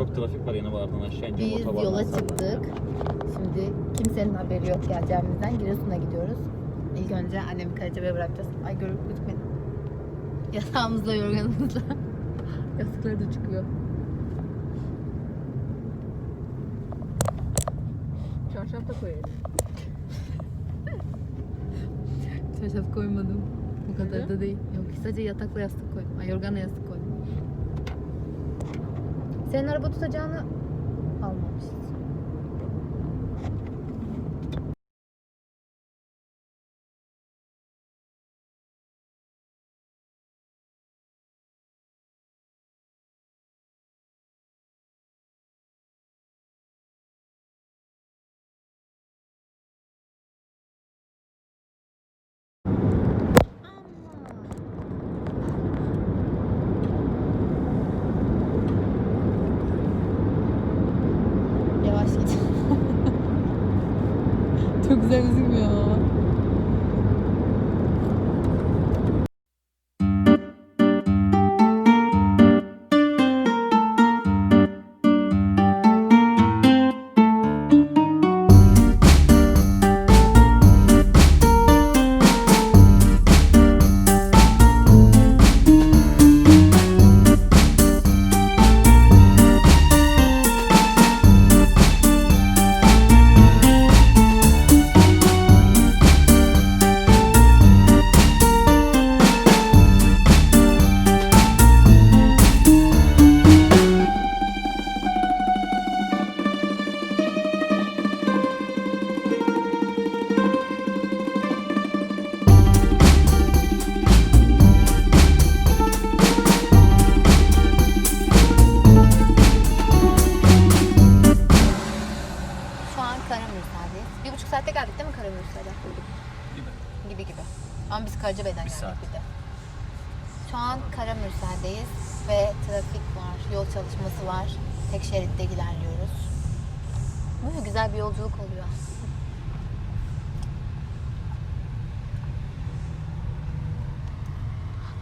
çok trafik var yine vardan aşağı ince Biz otobandan yola sonra. çıktık. Şimdi kimsenin haberi yok geleceğimizden Giresun'a gidiyoruz. İlk önce annemi Karacabey'e bırakacağız. Ay görüp lütfen. Yatağımızda yorganımızla. Yastıkları da çıkıyor. Çarşaf da koyarız. Çarşaf koymadım. Bu kadar da değil. Yok sadece yatakla yastık koydum. Ay yorganla yastık. Senin araba tutacağını şeritte ilerliyoruz. Böyle güzel bir yolculuk oluyor.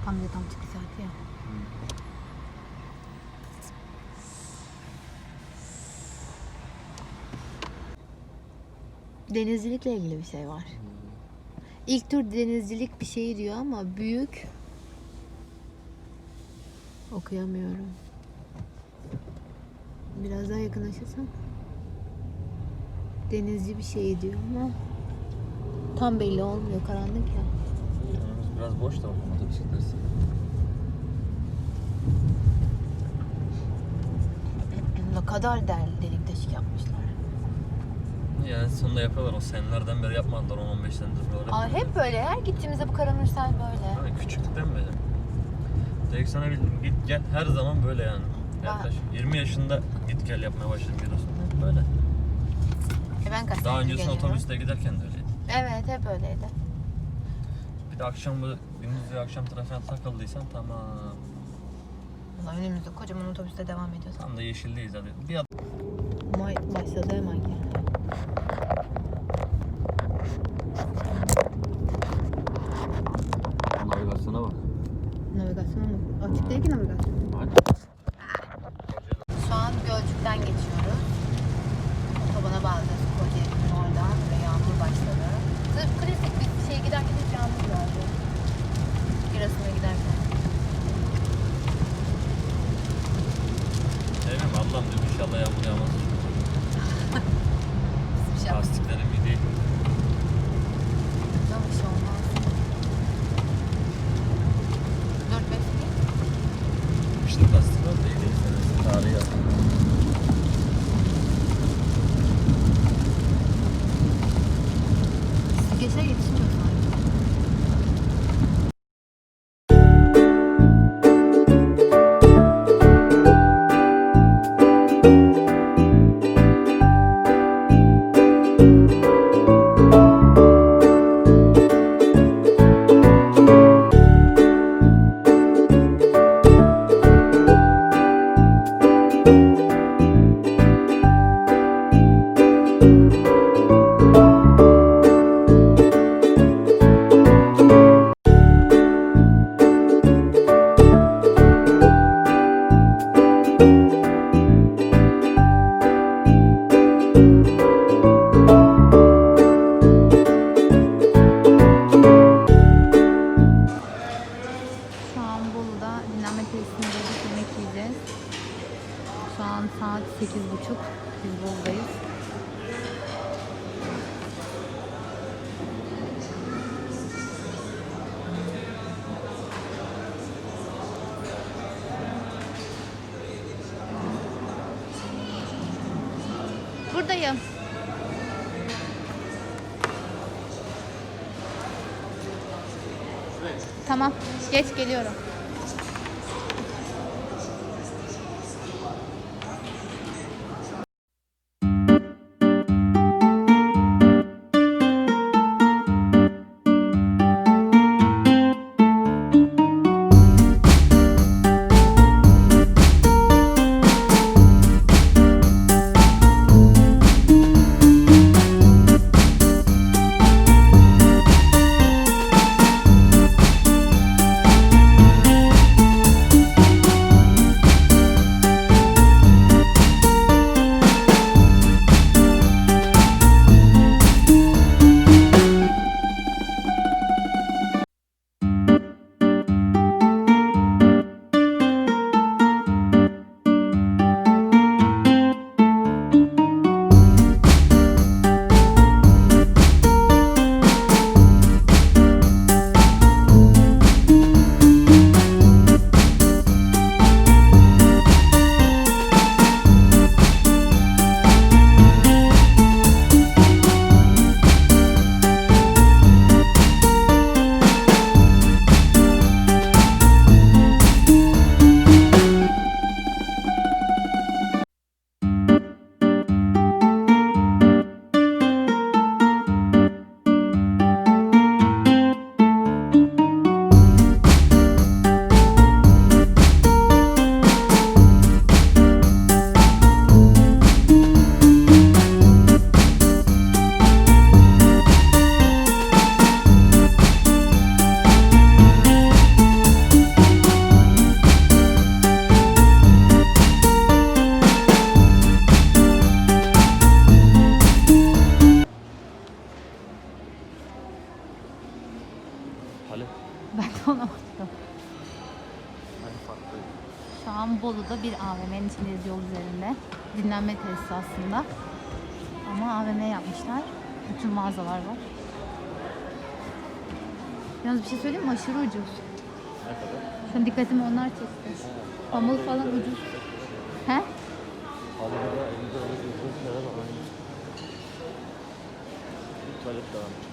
Tam da tam çıkış saati ya. Denizcilikle ilgili bir şey var. İlk tur denizcilik bir şey diyor ama büyük okuyamıyorum. Biraz daha yakınlaşırsam denizci bir şey diyor ama tam belli olmuyor karanlık ya. Önümüz biraz boş da bakın motosikletler. Ne kadar del, delik deşik yapmışlar. Yani sonunda yapıyorlar o senelerden beri yapmadılar 10-15 senedir böyle. Aa, hep böyle her gittiğimizde bu karamürsel böyle. Yani küçüklükten beri. Direkt sana bildim git gel her zaman böyle yani. Yaklaşık 20 yaşında git gel yapmaya başladım Giresun'da. Böyle. E ben kaç Daha senedir öncesinde geliyorum. otobüste giderken de öyleydi. Evet hep öyleydi. Bir de akşam bu gündüz ve akşam trafiğe takıldıysan tamam. Valla önümüzde kocaman otobüste devam ediyoruz. Tam da yeşildeyiz hadi. Bir ad- May başladı hemen ya. Şu an saat 8.30. Biz buradayız. Buradayım. Tamam. Geç geliyorum. Aşırı ucuz. Ne kadar? Şu an dikkatimi onlar çekti. Pamuk falan ucuz. He? Halıda elinde öyle gözünü sever ama. Bir tuvalet de varmış.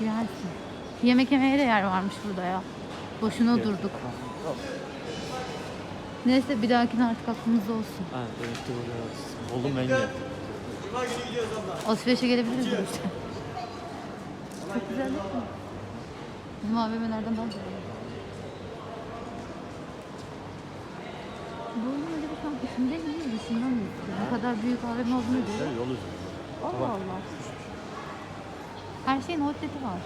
Gelsin. Yemek yemeye de yer varmış burada ya. Boşuna durduk. Yok. Neyse bir dahakine artık aklımızda olsun. Ha, demek ki böyle Bolu Menge. Alışverişe gelebiliriz bu işte. Çok güzel değil mi? Bizim AVM'lerden daha güzel. Bu oyunun öyle bir kampüsünde miyiz? Dışından mıyız? Bu kadar büyük AVM olduğunu Şey, görüyoruz. yol üzerinde. Allah Allah. Her şeyin outleti var.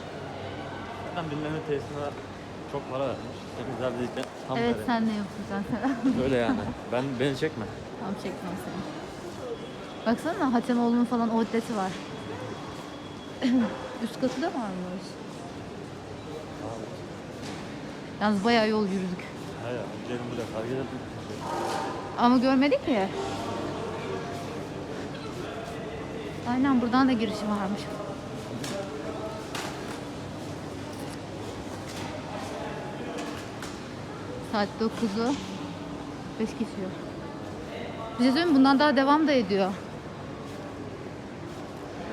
Zaten dinleme tesisine çok para vermiş. Temizler dedikten tam evet para. sen ne yapacaksın sen? Öyle yani. Ben beni çekme. Tamam çekmem seni. Baksana Hatemoğlu'nun falan outleti var. Üst katı da varmış. Yalnız bayağı yol yürüdük. Hayır, gidelim buraya. Fark edelim. Ama görmedik ki. Aynen buradan da girişi varmış. Saat 9'u 5 geçiyor. Bir şey söyleyeyim? Bundan daha devam da ediyor.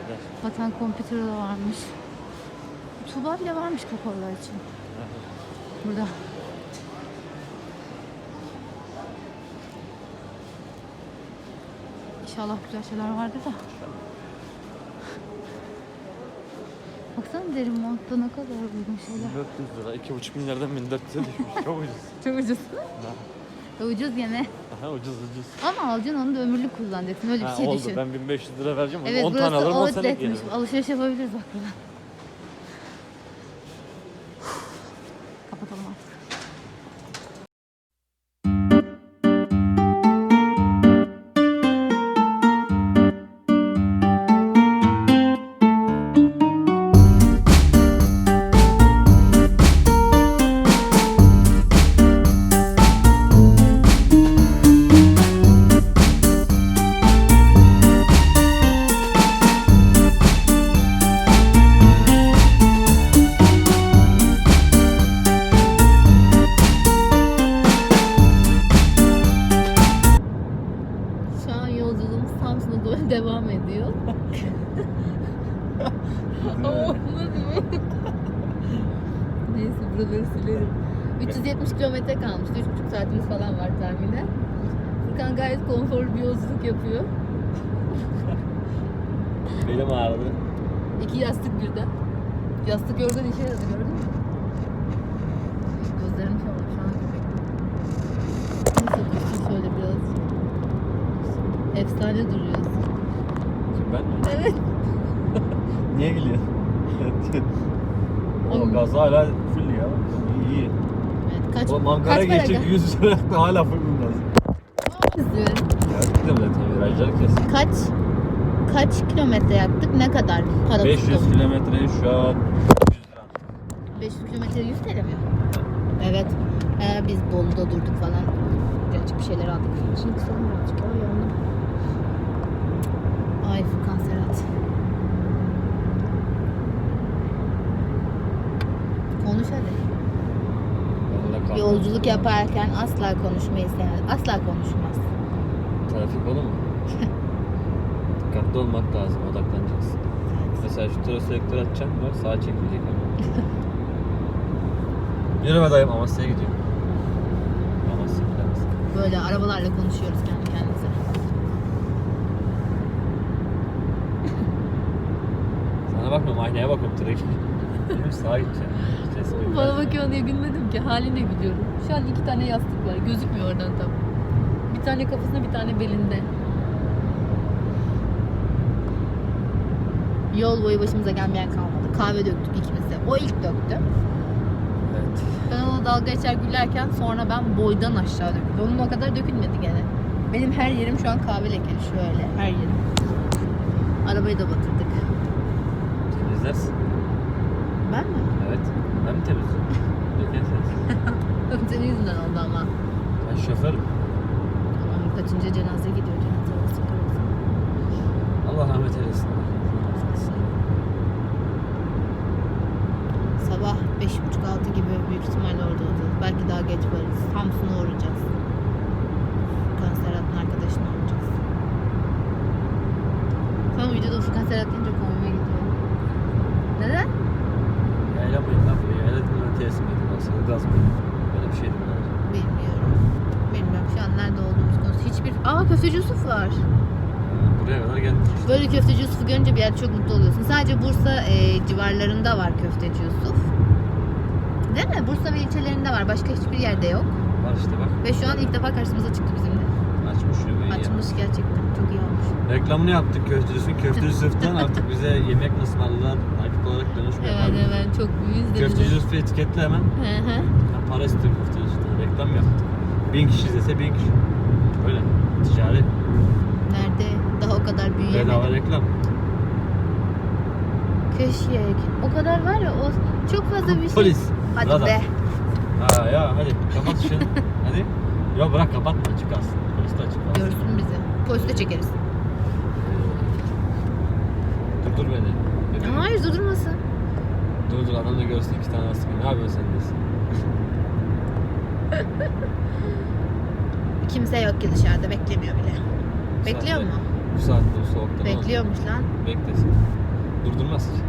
Neden? Vatan Computer'da da varmış. Tuğba bile varmış kapalılar için. Burada. İnşallah güzel şeyler vardır da. Baksana derin montta ne kadar uygun şeyler. 1400 lira. 2,5 milyardan 1400'e düşmüş. Çok ucuz. Çok ucuz. E, ucuz gene. Aha ucuz ucuz. Ama alacaksın onu da ömürlük kullanacaksın. Öyle bir Ha, şey oldu. düşün. Ben 1500 lira vereceğim. Evet 10 burası tane alırım 10 sene outletmiş. Alışveriş yapabiliriz bak burada. Kapatalım artık. dilerim. 370 kilometre kalmış. 3,5 saatimiz falan var tahminen. Furkan gayet konforlu bir yolculuk yapıyor. Belim ağrıdı. İki yastık birden. Yastık yorgan işe yaradı gördün mü? Gözlerim an şu an Neyse dursun şöyle biraz. Efsane duruyoruz. Şimdi ben mi? Evet. Niye gülüyorsun? o Oğlum. gaz hala full ya. İyi. evet kaç, O Ankara kaç geçecek gaz? 100 lira hala full gaz. Bizim Gerçekten zaten virajlar kes. Kaç kaç kilometre yaptık? Ne kadar para 500 tuttu? kilometre şu an 100 lira. 500 kilometre 100 TL mi? Evet. Ee, biz Bolu'da durduk falan. Birazcık bir şeyler aldık. Şimdi kısalım birazcık. Ay yandım. Ay Furkan Serhat. Konuş hadi. Yolculuk yaparken asla konuşmayı sevmez. Asla konuşmaz. Trafik olur mu? Dikkatli olmak lazım, odaklanacaksın. Mesela şu tura selektör atacaksın, bak sağa çekilecek ama. Yürüme dayım, Amasya'ya gidiyorum. Amasya bilemez. Böyle arabalarla konuşuyoruz kendi kendimize. Sana bakmıyorum, aynaya bakıyorum trafik. Bir- Bana bakıyor diye gülmedim ki. Haline gülüyorum. Şu an iki tane yastık var. Gözükmüyor oradan tam. Bir tane kafasında bir tane belinde. Yol boyu başımıza gelmeyen kalmadı. Kahve döktük ikimiz de. O ilk döktü. Evet. Ben ona dalga geçer gülerken sonra ben boydan aşağı döktüm. Onun o kadar dökülmedi gene. Benim her yerim şu an kahve lekeli şöyle. Her yerim. Arabayı da batırdık. Temizlersin. Ben mi? Evet. Ben mi sensin. Senin yüzünden oldu ama. Ben şoförüm. Ama kaçıncı cenaze gidiyor cenaze kırılsın. Allah rahmet eylesin. Sabah 5.30-6 gibi büyük ihtimalle orada olacağız. Belki daha geç varız. Samsun'a uğrayacağız. Furkan Serhat'ın arkadaşına uğrayacağız. Sen videoda Furkan Serhat deyince komime gidiyor. Neden? Yaylamayın lan buraya. Yayladın ters miydi? Nasıl gaz mı? Böyle bir şeydi bunlar. Bilmiyorum. Bilmiyorum şu an nerede olduğumuz konusu. Hiçbir... Aa köfteci Yusuf var. Buraya kadar geldik. Böyle köfteci Yusuf'u görünce bir yerde çok mutlu oluyorsun. Sadece Bursa e, civarlarında var köfteci Yusuf. Değil mi? Bursa ve ilçelerinde var. Başka hiçbir yerde yok. Var işte bak. Ve şu an ilk defa karşımıza çıktı bizimle. Açmış yemeği ya. Açmış gerçekten. Çok iyi olmuş. Reklamını yaptık köftecisi. Köfteci Yusuf'tan artık bize yemek ısmarladılar. Nakit olarak dönüşme Evet yapalım. evet çok de bize. Yusuf'u etiketle hemen. Hı hı. Para istiyorum köfteci Yusuf'tan. Reklam yaptık. Bin kişi izlese bin kişi. Öyle. Ticari. Nerede? Daha o kadar Bedava büyüyemedim. reklam. Köşk. O kadar var ya o çok fazla bir şey. Polis. Hadi Radar. be. Ha ya hadi kapat şunu. hadi. Yok bırak kapatma açık kalsın. Polis de açık kalsın. Görsün bizi. Poliste çekeriz. Durdur beni. Beni. Hayır durdurmasın. Dur dur adam da görsün iki tane asık. Ne yapıyorsun sen diyorsun. Kimse yok ki dışarıda beklemiyor bile. Bu Bekliyor saatte- mu? Bu saatte bu soğukta. ne? Bekliyormuş lan. Beklesin. Durdurmaz ki.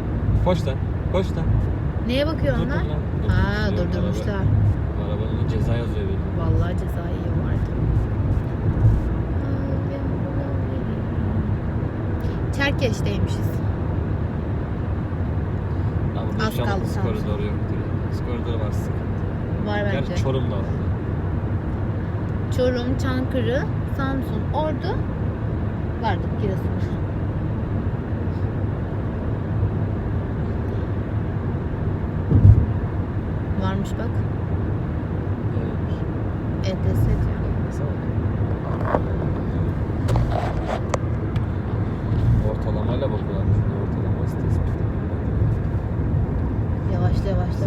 Koş lan. Koş lan. Neye bakıyor Durdur onlar? lan. Ha Durdurmuşlar. durdurmuşlar. Araba- Arabanın ceza yazıyor benim. Vallahi cezai vardı. Çerkeş'teymişiz. Ama burada Az kaldı sanki. koridoru yok. Hız koridoru var sıkıntı. Var bence. Gerçi Çorum'da var. Çorum, Çankırı, Samsun, Ordu vardı Giresun. Varmış bak. Evet. ETS diyor. Ortalamayla bakıyorlar. Ortalama tespit. Yavaşla yavaşla.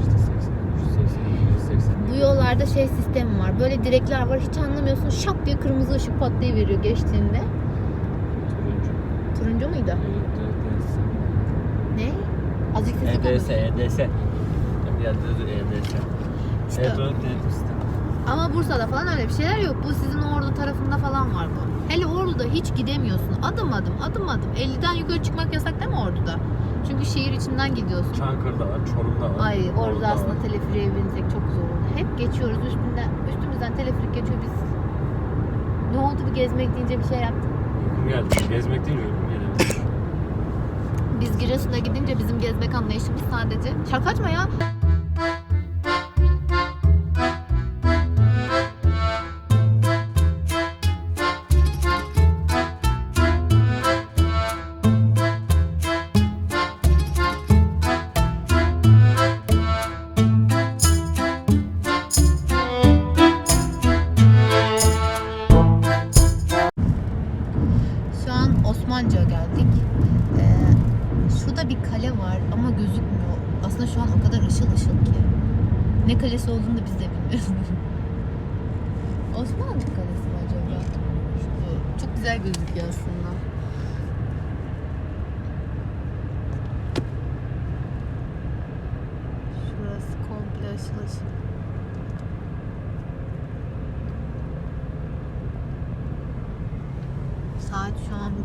İşte 80, 180, 180. Bu yollarda şey sistemi var. Böyle direkler var. Hiç anlamıyorsun. Şak diye kırmızı ışık patlayıveriyor geçtiğinde. Turuncu. Turuncu muydu? Ne? Azıcık sesi EDS. EDS. Bir yerde de EDS. İşte. Elektronik denetim sistemi. Ama Bursa'da falan öyle bir şeyler yok. Bu sizin Ordu tarafında falan var bu. Hele Ordu'da hiç gidemiyorsun. Adım adım, adım adım. 50'den yukarı çıkmak yasak değil mi Ordu'da? Çünkü şehir içinden gidiyorsun. Çankırı'da var, Çorum'da var. Ay orada Orada aslında var. teleferiğe binsek çok zor. Hep geçiyoruz üstünden. Üstümüzden teleferik geçiyor biz. Ne oldu bir gezmek deyince bir şey yaptık. Uykum geldi. Gezmek değil uykum geldi. Biz Giresun'a gidince bizim gezmek anlayışımız sadece. Şarkı açma ya.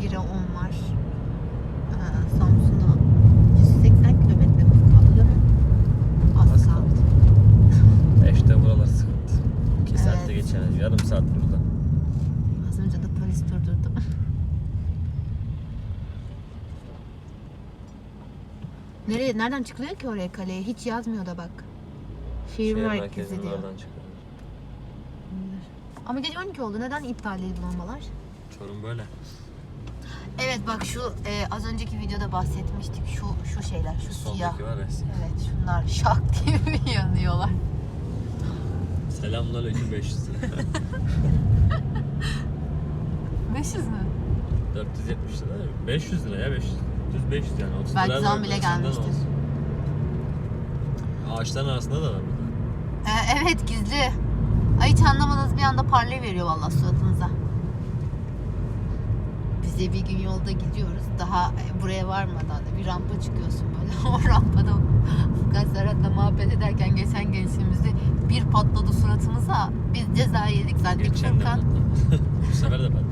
1'e 10 var. Ee, Samsun'a 180 kilometremiz kaldı. Az Az kaldı. İşte buralar sıkıntı. 2 saatte Evet. geçeriz. Yarım saat burada. Az önce de polis durdurdu. Nereye, nereden çıkılıyor ki oraya kaleye? Hiç yazmıyor da bak. Şehir, Şehir merkezi diyor. Ama gece 12 oldu. Neden iptal edildi olmalar? Çorum böyle. Evet bak şu e, az önceki videoda bahsetmiştik. Şu şu şeyler, şu siyah. Soldaki var ya. Evet şunlar şak diye bir yanıyorlar. Selamünaleyküm 500 lira. 500 mü? 470 lira. 500 lira ya 500. Düz 500 yani 30 Belki lira zam bile senden gelmiştir. olsun. Ağaçların arasında da var burada. Ee, evet gizli. Ay hiç anlamadınız bir anda parlayıveriyor vallahi suratınıza. Bize bir gün yolda gidiyoruz. Daha e, buraya varmadan da bir rampa çıkıyorsun böyle. o rampada Furkan Serhat'la muhabbet ederken geçen gençliğimizde bir patladı suratımıza. Biz ceza yedik zannettik. Geçen de Furkan, patladı. Bu sefer de patladı.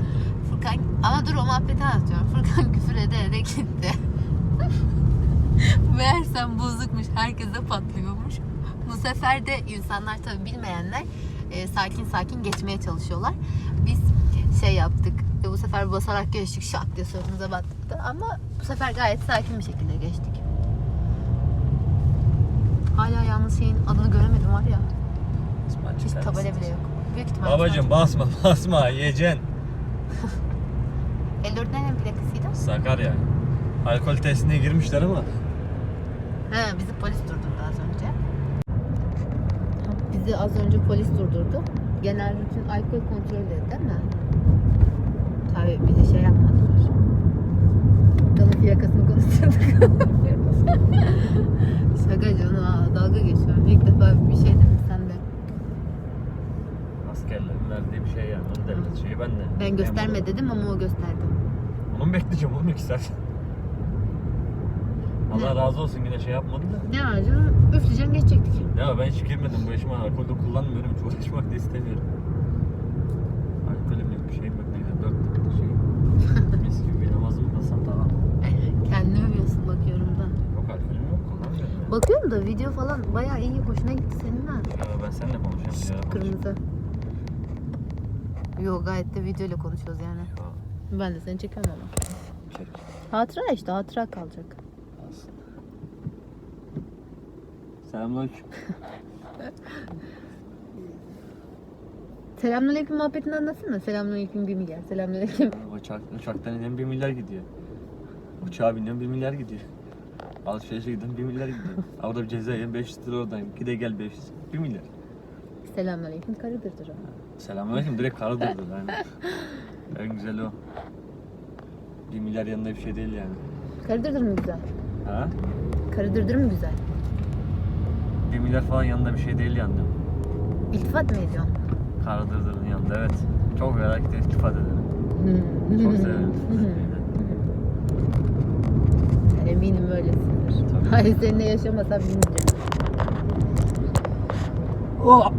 Furkan ama dur o muhabbeti anlatıyorum. Furkan küfür ede ede gitti. Meğersem bozukmuş. Herkese patlıyormuş. Bu sefer de insanlar tabii bilmeyenler e, sakin sakin geçmeye çalışıyorlar. Biz şey yaptık. e, bu sefer basarak geçtik. Şak diye suratımıza battı. Ama bu sefer gayet sakin bir şekilde geçtik. Hala yalnız şeyin adını göremedim var ya. Hiç tabela bile yok. Büyük ihtimalle. Babacım basma basma yiyeceksin. 54 nerenin plakasıydı? Sakarya. Alkol testine girmişler ama. He, bizi polis durdurdu az önce. Bizi az önce polis durdurdu. Genel rutin alkol kontrolü dedi değil mi? Tabii bize şey yapmadılar. Damın plakasını konuşturduk. Şaka canım ha, dalga geçiyorum. İlk defa bir şey dedim sen de. Askerlerin verdiği bir şey yani. Onun devlet şeyi ben de. Ben gösterme dedim ama o gösterdi. Onu mu bekleyeceğim oğlum iki saat? Allah razı olsun yine şey yapmadı da. Ne var canım? Üfleyeceğim geçecektik. Ya ben hiç girmedim bu yaşıma. Alkolde kullanmıyorum. Hiç uğraşmak da istemiyorum. Alkolüm yok bir şeyim yok. Neyse dört tane şey. Mis gibi bir namazımı kılsam tamam. Kendimi övüyorsun bakıyorum da. Yok alkolüm yok kullanmıyorum. Ya. Video falan bayağı iyi. Hoşuna gitti senin ha. Ya ben seninle konuşuyorum. diye konuşuyorum. Kırmızı. Yo gayet de video ile konuşuyoruz yani. Ya, Ben de seni çekiyorum ama. çek. Hatıra işte hatıra kalacak. Olsun. Selamünaleyküm. Selamünaleyküm muhabbetini anlatsana. Selamünaleyküm bir milyar. Selamünaleyküm. Uçak, uçaktan inen 1 milyar gidiyor. Uçağa biniyorum 1 milyar gidiyor. Alışverişe gidiyorum 1 milyar gidiyor. Orada bir ceza yiyorum 500 lira oradan. Gide gel 500. 1 milyar. Selamünaleyküm karıdırdır o. Selamünaleyküm direkt kara durdu yani. En güzeli o. 1 milyar yanında bir şey değil yani. Karıdırdır mı güzel? Ha? Karıdırdır mı güzel? 1 milyar falan yanında bir şey değil yani. İltifat mı ediyorsun? Kara dırdırın yanında evet. Çok merak ettim istifade ederim. Çok severim. Eminim öylesindir. Tabii. Hayır seninle yaşamasam bilmeyeceğim. Oh!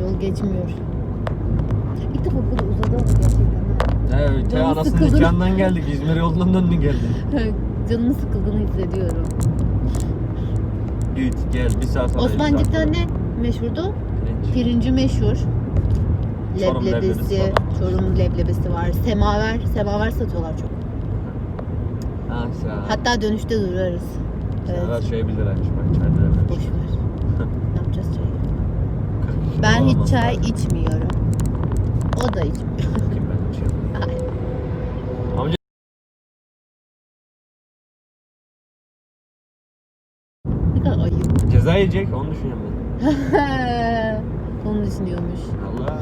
Yol geçmiyor. İlk defa böyle uzadı ama gerçekten. Evet, te anasının nikahından geldik. İzmir yolundan döndün geldin. Canımın sıkıldığını hissediyorum. Git gel bir saat sonra. Osmancık'ta ne meşhurdu? Pirinci meşhur. Çorum leblebisi Leblebisi. Çorum leblebisi var. Semaver, semaver satıyorlar çok. Sen. Hatta dönüşte durarız. Evet. Evet. şey 1 liraymış bak çay 1 liraymış. Boş ver. ne yapacağız çayı? 42 kilo Ben hiç çay içmiyorum. O da içmiyor. Ben. Hayır. Amca Ne kadar ayıp. ceza yiyecek onu düşünüyorum ben. Onu düşünüyormuş. Allah.